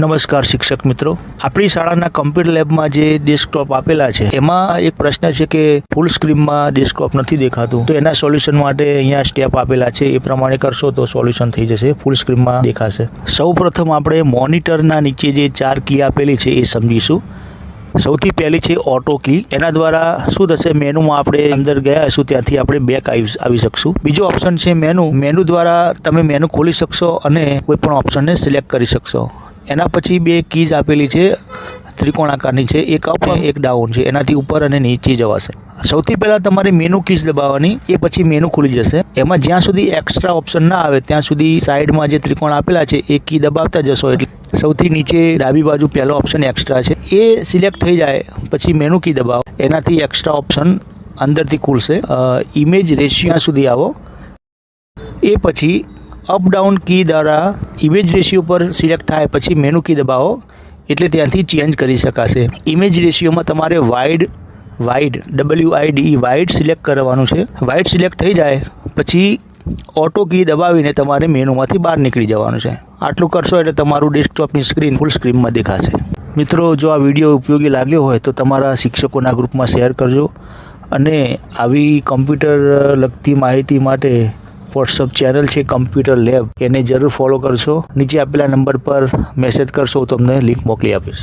નમસ્કાર શિક્ષક મિત્રો. આપણી શાળાના કમ્પ્યુટર લેબમાં જે ડેસ્કટોપ આપેલા છે, એમાં એક પ્રશ્ન છે કે ફૂલ સ્ક્રીનમાં ડેસ્કટોપ નથી દેખાતું. તો એના સોલ્યુશન માટે અહીંયા સ્ટેપ આપેલા છે. એ પ્રમાણે કરશો તો સોલ્યુશન થઈ જશે. ફૂલ સ્ક્રીનમાં દેખાશે. સૌ પ્રથમ આપણે મોનિટરના નીચે જે ચાર કી આપેલી છે એ સમજીશું. સૌથી પહેલી છે ઓટો કી એના દ્વારા શું થશે? મેનુમાં આપણે અંદર ગયા હશું. ત્યાંથી આપણે બેક આવી આવી શકશું. બીજો ઓપ્શન છે મેનુ મેનુ દ્વારા તમે મેનુ ખોલી શકશો અને કોઈ પણ ઓપ્શનને સિલેક્ટ કરી શકશો. એના પછી બે કીઝ આપેલી છે ત્રિકોણ આકારની છે એક અપ અને એક ડાઉન છે એનાથી ઉપર અને નીચે જવાશે. સૌથી પહેલાં તમારે મેનુ કીઝ દબાવવાની એ પછી મેનુ ખુલી જશે. એમાં જ્યાં સુધી એક્સ્ટ્રા ઓપ્શન ના આવે ત્યાં સુધી સાઈડમાં જે ત્રિકોણ આપેલા છે એ કી દબાવતા જશો એટલે સૌથી નીચે ડાબી બાજુ પહેલો ઓપ્શન એક્સ્ટ્રા છે. એ સિલેક્ટ થઈ જાય પછી મેનુ કી દબાવો. એનાથી એક્સ્ટ્રા ઓપ્શન અંદરથી ખુલશે. ઇમેજ રેશિયા સુધી આવો. એ પછી અપ ડાઉન કી દ્વારા ઇમેજ રેશિયો પર સિલેક્ટ થાય પછી મેનુ કી દબાવો એટલે ત્યાંથી ચેન્જ કરી શકાશે. ઇમેજ રેશિયોમાં તમારે wide wide W I D wide select કરવાનું છે. વાઇડ સિલેક્ટ થઈ જાય પછી ઓટો કી દબાવીને તમારે મેનુમાંથી બહાર નીકળી જવાનું છે. આટલું કરશો એટલે તમારું ડેસ્કટોપની સ્ક્રીન ફૂલ સ્ક્રીનમાં દેખાશે. મિત્રો, જો આ વીડિયો ઉપયોગી લાગ્યો હોય તો તમારા શિક્ષકોના ગ્રુપમાં શેર કરજો અને આવી કમ્પ્યુટર લગતી માહિતી માટે વોટ્સઅપ ચેનલ છે કમ્પ્યુટર લેબ એને જરૂર ફોલો કરશો. નીચે આપેલા નંબર પર મેસેજ કરશો તો તમને લિંક મોકલી આપીશ.